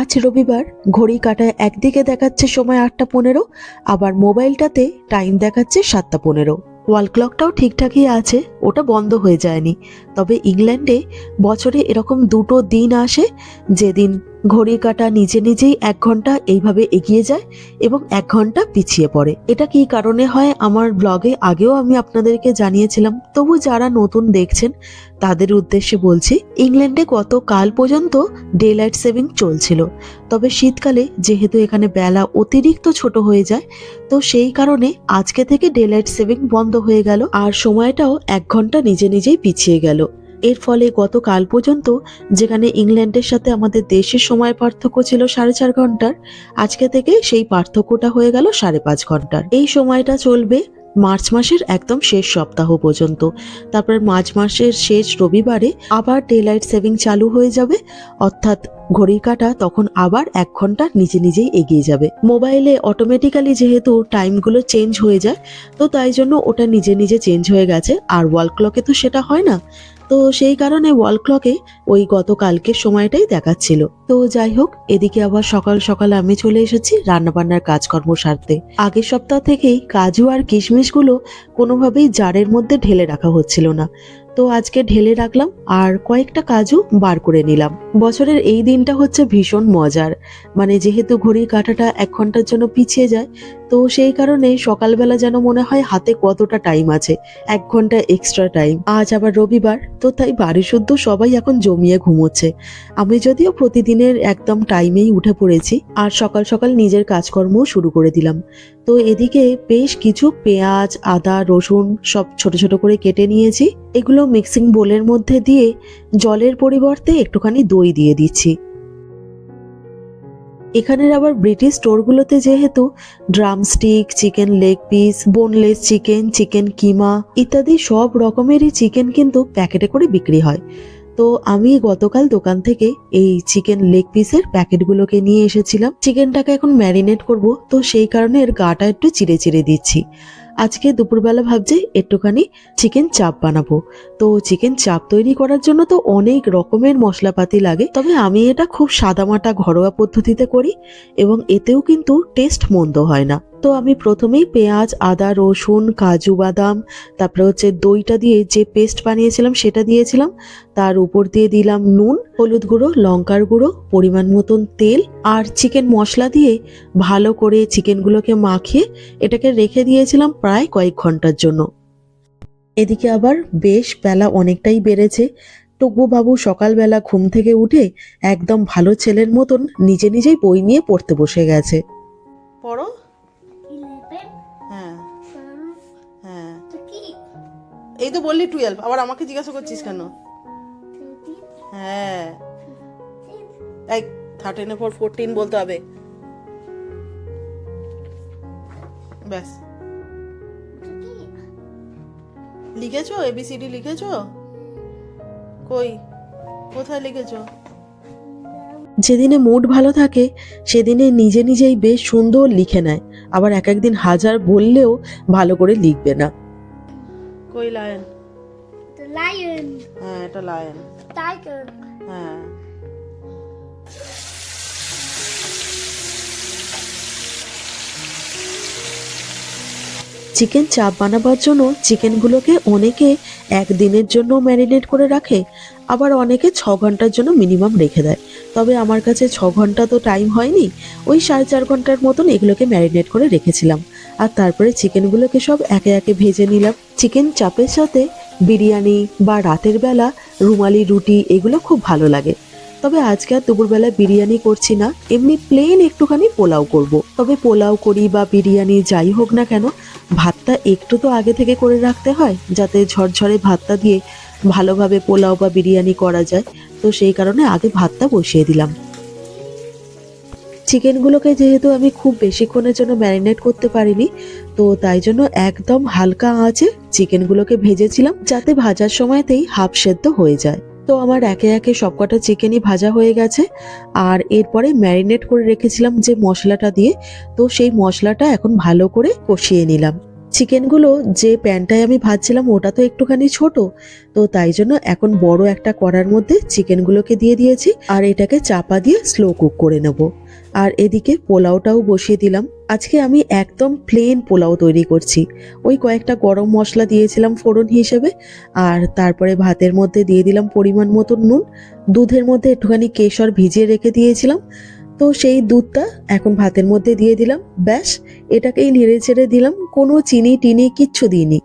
আজ রবিবার ঘড়ি কাটায় একদিকে দেখাচ্ছে সময় আটটা পনেরো, আবার মোবাইলটাতে টাইম দেখাচ্ছে সাতটা পনেরো। ওয়াল ক্লকটাও ঠিকঠাকই আছে, ওটা বন্ধ হয়ে যায়নি। তবে ইংল্যান্ডে বছরে এরকম দুটো দিন আসে, যেদিন ঘড়ি কাটা নিজে নিজেই এক ঘণ্টা এইভাবে এগিয়ে যায় এবং এক ঘণ্টা পিছিয়ে পড়ে। এটা কি কারণে হয়? আমার ব্লগে আগেও আমি আপনাদেরকে জানিয়েছিলাম। তবু যারা নতুন দেখছেন, তাদের উদ্দেশ্যে বলছি, ইংল্যান্ডে গত কাল পর্যন্ত ডে লাইট সেভিং চলছিল। তবে শীতকালে যেহেতু এখানে বেলা অতিরিক্ত ছোট হয়ে যায়, তো সেই কারণে আজকে থেকে ডে লাইট সেভিং বন্ধ হয়ে গেল। আর সময়টাও এক ঘণ্টা নিজে নিজেই পিছিয়ে গেল। এর ফলে গতকাল পর্যন্ত যেখানে ইংল্যান্ডের সাথে আমাদের দেশের সময় পার্থক্য ছিল সাড়ে চার ঘণ্টার, আজকে থেকে সেই পার্থক্যটা হয়ে গেল সাড়ে পাঁচ ঘণ্টার। এই সময়টা চলবে মার্চ মাসের একদম শেষ সপ্তাহ পর্যন্ত। তারপর মার্চ মাসের শেষ রবিবারে আবার ডে লাইট সেভিং চালু হয়ে যাবে, অর্থাৎ ঘড়ির কাটা তখন আবার এক ঘণ্টা নিজে নিজেই এগিয়ে যাবে। মোবাইলে অটোমেটিক্যালি যেহেতু টাইমগুলো চেঞ্জ হয়ে যায়, তো তাই জন্য ওটা নিজে নিজে চেঞ্জ হয়ে গেছে। আর ওয়াল ক্লকে তো সেটা হয় না। তো সেই কারণে ওয়াল ক্লকে ওই গতকালকের সময়টাই দেখাচ্ছিল। তো যাই হোক, এদিকে আবার সকাল সকাল আমি চলে এসেছি রান্নাবান্নার কাজকর্ম সারতে। আগের সপ্তাহ থেকেই কাজু আর কিশমিশগুলো কোনোভাবেই জারের মধ্যে ঢেলে রাখা হচ্ছিল না। তো আজকে ঢেলে রাখলাম আর কয়েকটা কাজু বার করে নিলাম। বছরের এই দিনটা হচ্ছে ভীষণ মজার। মানে যেহেতু ঘড়ির কাঁটাটা এক ঘণ্টার জন্য পিছিয়ে যায় তো সেই কারণে সকালবেলা যেন মনে হয় হাতে কতটা টাইম আছে, এক ঘণ্টা এক্সট্রা টাইম আজ আবার রবিবার, তো তাই বাড়ি শুদ্ধ সবাই এখন জমিয়ে ঘুমোচ্ছে। আমি যদিও প্রতিদিনের একদম টাইমেই উঠে পড়েছি, আর সকাল সকাল নিজের কাজকর্মও শুরু করে দিলাম। তো এদিকে বেশ কিছু পেঁয়াজ, আদা, রসুন সব ছোট ছোট করে কেটে নিয়েছি। এগুলো মিক্সিং বোলের মধ্যে দিয়ে জলের পরিবর্তে একটুখানি দই দিয়ে দিচ্ছি। এখানের আবার ব্রিটিশ স্টোরগুলোতে যেহেতু drumstick chicken leg piece boneless chicken chicken keema ইত্যাদি সব রকমেরই চিকেন কিন্তু প্যাকেটে করে বিক্রি হয়। তো আমি গতকাল দোকান থেকে এই চিকেন লেগ পিসের প্যাকেটগুলোকে নিয়ে এসেছিলাম। চিকেনটাকে এখন ম্যারিনেট করব, তো সেই কারণে এর গাটা একটু চিড়ে চিড়ে দিচ্ছি। আজকে দুপুরবেলা ভাবছে একটুখানি চিকেন চাপ বানাবো। তো চিকেন চাপ তৈরি করার জন্য তো অনেক রকমের মশলাপাতি লাগে, তবে আমি এটা খুব সাদামাটা ঘরোয়া পদ্ধতিতে করি এবং এতেও কিন্তু টেস্ট মন্দ হয় না। তো আমি প্রথমেই পেঁয়াজ, আদা, রসুন, কাজু, বাদাম, তারপরে হচ্ছে দইটা দিয়ে যে পেস্ট বানিয়েছিলাম সেটা দিয়েছিলাম। তার উপর দিয়ে দিলাম নুন, হলুদ গুঁড়ো, লঙ্কার গুঁড়ো, পরিমাণ মতন তেল আর চিকেন মশলা দিয়ে ভালো করে চিকেনগুলোকে মাখিয়ে এটাকে রেখে দিয়েছিলাম প্রায় কয়েক ঘণ্টার জন্য। এদিকে আবার বেশ বেলা অনেকটাই বেড়েছে। বাবু সকালবেলা ঘুম থেকে উঠে একদম ভালো ছেলের মতন নিজে নিজেই বই নিয়ে পড়তে বসে গেছে। পড়ো হ্যাঁ। হ্যাঁ। এই তো বললি টুয়েলভ আবার আমাকে জিজ্ঞাসা করছিস কেন? হ্যাঁ। এই থার্টিনের পর ফোরটিন বলতে হবে। ব্যাস। তো কি লিখেছো এবিসিডি লিখেছো? কই? কোথায় লিখেছো? যেদিনে মুড ভালো থাকে সেদিনে নিজে নিজেই বেশ সুন্দর লিখে নেয়। আবার এক একদিন হাজার বললেও ভালো করে লিখবে না। কই লায়ন লায়ন হ্যাঁ এটা লায়ন টাইগার হ্যাঁ। চিকেন চাপ বানাবার জন্য চিকেনগুলোকে অনেকে একদিনের জন্য ম্যারিনেট করে রাখে আবার অনেকে ছ ঘণ্টার জন্য মিনিমাম রেখে দেয়। তবে আমার কাছে ছ ঘণ্টা তো টাইম হয়নি। ওই সাড়ে চার ঘণ্টার মতন এগুলোকে ম্যারিনেট করে রেখেছিলাম। আর তারপরে চিকেনগুলোকে সব একে একে ভেজে নিলাম। চিকেন চাপের সাথে বিরিয়ানি বা রাতের বেলা রুমালি রুটি এগুলো খুব ভালো লাগে। তবে আজকে আর দুপুরবেলা বিরিয়ানি করছি না। এমনি প্লেন একটুখানি পোলাও করব। তবে পোলাও করি বা বিরিয়ানি যাই হোক না কেন, ভাতটা একটু তো আগে থেকে করে রাখতে হয়, যাতে ঝরঝরে ভাতটা দিয়ে ভালোভাবে পোলাও বা বিরিয়ানি করা যায়। তো সেই কারণে আগে ভাতটা বসিয়ে দিলাম। চিকেনগুলোকে যেহেতু আমি খুব বেশিক্ষণের জন্য ম্যারিনেট করতে পারিনি, তো তাই জন্য একদম হালকা আঁচে চিকেনগুলোকে ভেজেছিলাম যাতে ভাজার সময়তেই হাফ সেদ্ধ হয়ে যায়। তো আমার একে একে সবকটা চিকেনই ভাজা হয়ে গেছে, আর এরপরে ম্যারিনেট করে রেখেছিলাম যে মশলাটা দিয়ে, তো সেই মশলাটা এখন ভালো করে কষিয়ে নিলাম। চিকেনগুলো যে প্যানটায় আমি ভাজছিলাম, ওটা তো একটুখানি ছোট। তো তাই জন্য এখন বড় একটা কড়ার মধ্যে চিকেনগুলোকে দিয়ে দিয়েছি আর এটাকে চাপা দিয়ে স্লো কুক করে নেব। আর এদিকে পোলাওটাও বসিয়ে দিলাম। আজকে আমি একদম প্লেন পোলাও তৈরি করছি। ওই কয়েকটা গরম মশলা দিয়েছিলাম ফোড়ন হিসেবে আর তারপরে ভাতের মধ্যে দিয়ে দিলাম পরিমাণ মতো নুন। দুধের মধ্যে একটুখানি কেশর ভিজিয়ে রেখে দিয়েছিলাম। তো সেই দুধটা এখন ভাতের মধ্যে দিয়ে দিলাম। ব্যাস, এটাকেই নেড়ে ছেড়ে দিলাম। কোনো চিনি টিনি কিচ্ছু দিইনি।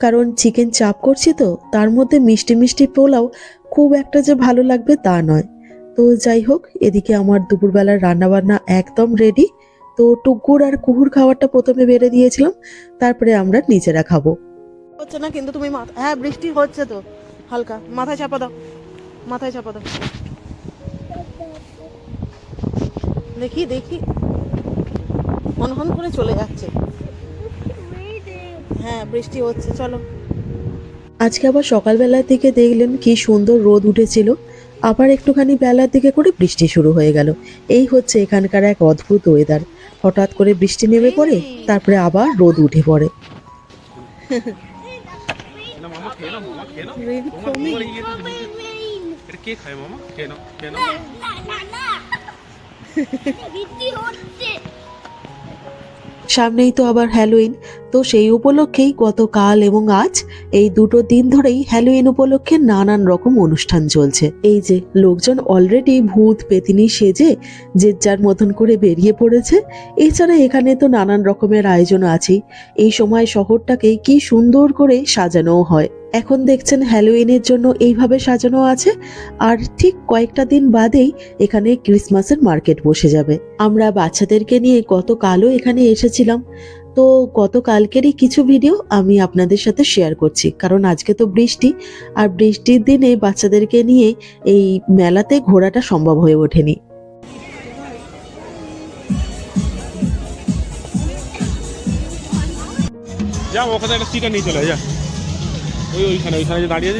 কারণ চিকেন চাপ করছি তো, তার মধ্যে মিষ্টি মিষ্টি পোলাও খুব একটা যে ভালো লাগবে তা নয়। তো যাই হোক, এদিকে আমার দুপুরবেলার রান্নাবান্না একদম রেডি তো টুকুর আর কুহুর খাবারটা প্রথমে বেড়ে দিয়েছিলাম, তারপরে আমরা নিজেরা খাব। হচ্ছে না কিন্তু তুমি হ্যাঁ বৃষ্টি হচ্ছে তো, হালকা। মাথায় চাপা দাও। মাথায় চাপা দাও। দেখি দেখি। হন হন করে চলে যাচ্ছে। হ্যাঁ বৃষ্টি হচ্ছে চলো। আজকে আবার সকালবেলার দিকে দেখলেন কি সুন্দর রোদ উঠেছিল। আবার একটুখানি বেলার দিকে করে বৃষ্টি শুরু হয়ে গেল। এই হচ্ছে এখানকার এক অদ্ভুত ওয়েদার হঠাৎ করে বৃষ্টি নেমে পড়ে তারপরে আবার রোদ উঠে পড়ে। কে খায় মামা? সামনেই তো আবার হ্যালোইন। তো সেই উপলক্ষেই গতকাল এবং আজ এই দুটো দিন ধরেই হ্যালোইন উপলক্ষে নানান রকম অনুষ্ঠান চলছে। এই যে লোকজন অলরেডি ভূত পেতিনি সেজে যে যার মতন করে বেরিয়ে পড়েছে, এছাড়া এখানে তো নানান রকমের আয়োজন আছেই। এই সময় শহরটাকে কি সুন্দর করে সাজানোও হয়। এখন দেখছেন হ্যালোইনের জন্য এইভাবে সাজানো আছে, আর ঠিক কয়েকটা দিন বাদেই এখানে ক্রিসমাসের মার্কেট বসে যাবে। আমরা বাচ্চাদেরকে নিয়ে গতকালও এখানে এসেছিলাম। তো গতকালকেরই কিছু ভিডিও আমি আপনাদের সাথে শেয়ার করছি, কারণ আজকে তো বৃষ্টি, আর বৃষ্টির দিনে বাচ্চাদেরকে নিয়ে এই মেলাতে ঘোরাটা সম্ভব হয়ে ওঠেনি। যা ওখানে একটা স্টিকার নিয়ে চলে যা। ওই ওইখানে ওইখানে যে দাঁড়িয়ে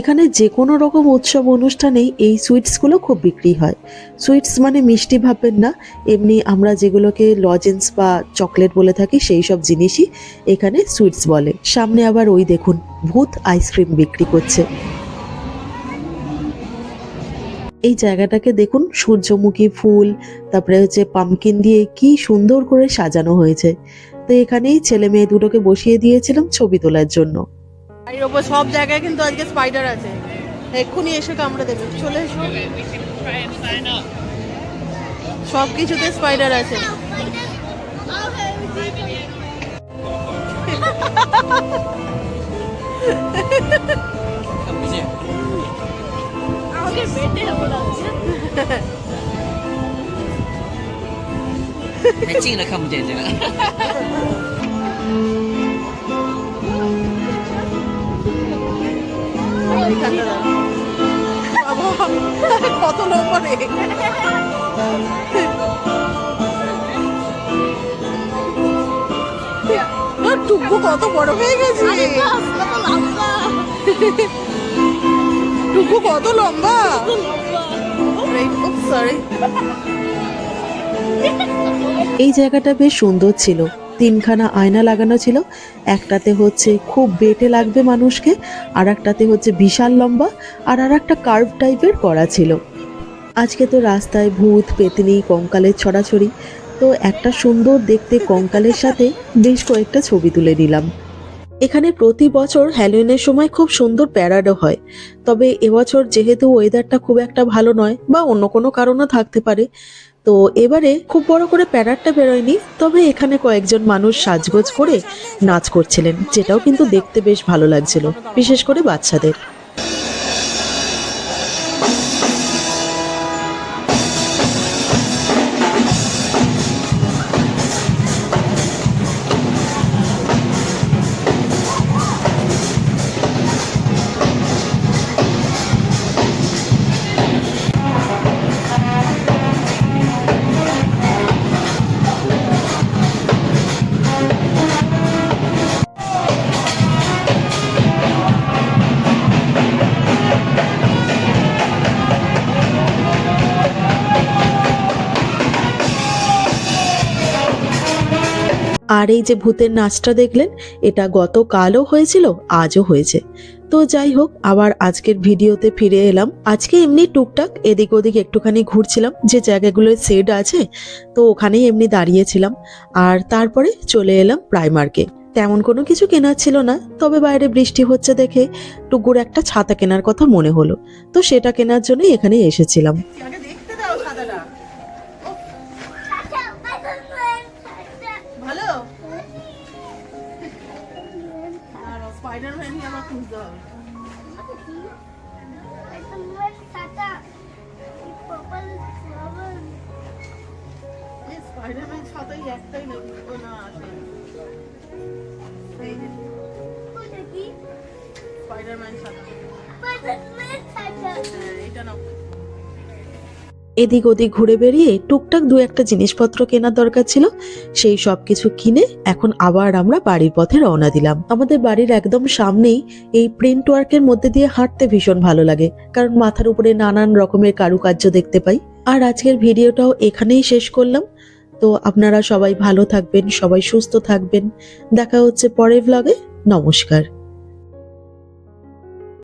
এখানে যে কোনো রকম উৎসব অনুষ্ঠানেই এই সুইটসগুলো খুব বিক্রি হয়। সুইটস মানে মিষ্টি ভাববেন না, এমনি আমরা যেগুলোকে লজেন্স বা চকলেট বলে থাকি, সেই সব জিনিসই এখানে সুইটস বলে। সামনে আবার ওই দেখুন, ভূত আইসক্রিম বিক্রি করছে। এই জায়গাটাকে দেখুন সূর্যমুখী ফুল তারপরে হচ্ছে পামকিন দিয়ে কি সুন্দর করে সাজানো হয়েছে। তো এখানেই ছেলে মেয়ে দুটোকে বসিয়ে দিয়েছিলাম ছবি তোলার জন্য। বাড়ির ওপর সব জায়গায় কিন্তু আজকে স্পাইডার আছে। এক্ষুনি এসে কামড়ে দেবে। চলে এসো। সব কিছুতে স্পাইডার আছে আমাকে বেটে লাগছে 太近了看不见这个。 এইখানটা দাঁড়া। বাবা, কত লম্বা রে আর টুকু কত বড় হয়ে গেছে টুকু কত লম্বা? সরি এই জায়গাটা বেশ সুন্দর ছিল। তিনখানা আয়না লাগানো ছিল। একটাতে হচ্ছে খুব বেটে লাগবে মানুষকে আর একটাতে হচ্ছে বিশাল লম্বা আর আর একটা কার্ভ টাইপের করা ছিল। আজকে তো রাস্তায় ভূত পেতনি কঙ্কালের ছড়াছড়ি। তো একটা সুন্দর দেখতে কঙ্কালের সাথে বেশ কয়েকটা ছবি তুলে নিলাম। এখানে প্রতি বছর হ্যালোইনের সময় খুব সুন্দর প্যারাডও হয়। তবে এবছর যেহেতু ওয়েদারটা খুব একটা ভালো নয় বা অন্য কোনো কারণও থাকতে পারে, তো এবারে খুব বড় করে প্যারাডটা বেরোয়নি, তবে এখানে কয়েকজন মানুষ সাজগোজ করে নাচ করছিলেন, যেটাও কিন্তু দেখতে বেশ ভালো লাগছিল, বিশেষ করে বাচ্চাদের। আর এই যে ভূতের নাচটা দেখলেন, এটা গতকালও হয়েছিল, আজও হয়েছে। তো যাই হোক, আবার আজকের ভিডিওতে ফিরে এলাম। আজকে এমনি টুকটাক এদিক ওদিক একটুখানি ঘুরছিলাম, যে জায়গাগুলোয় সেড আছে, তো ওখানেই এমনি দাঁড়িয়েছিলাম। আর তারপরে চলে এলাম প্রাইমার্কে তেমন কোনো কিছু কেনার ছিল না, তবে বাইরে বৃষ্টি হচ্ছে দেখে টুকুর একটা ছাতা কেনার কথা মনে হলো। তো সেটা কেনার জন্যই এখানে এসেছিলাম। স্পাইডারম্যানই আমার খুঁজতে হবে স্পাইডারম্যান চাচা পার্পল ফ্লাওয়ার এই স্পাইডারম্যান ছাতাই একটাই নেই ও না আছে এই যে ওটা কি স্পাইডারম্যান ছাতা। স্পাইডারম্যান চাচা হ্যাঁ এটা নাও। এদিক ওদিক ঘুরে বেরিয়ে টুকটাক দু একটা জিনিসপত্র কেনার দরকার ছিল। সেই সব কিছু কিনে এখন আবার আমরা বাড়ির পথে রওনা দিলাম। আমাদের বাড়ির একদম সামনেই এই প্রিন্ট ওয়ার্কের মধ্যে দিয়ে হাঁটতে ভীষণ ভালো লাগে, কারণ মাথার উপরে নানান রকমের কারুকার্য দেখতে পাই। আর আজকের ভিডিওটাও এখানেই শেষ করলাম। তো আপনারা সবাই ভালো থাকবেন, সবাই সুস্থ থাকবেন। দেখা হচ্ছে পরের ভ্লগে নমস্কার।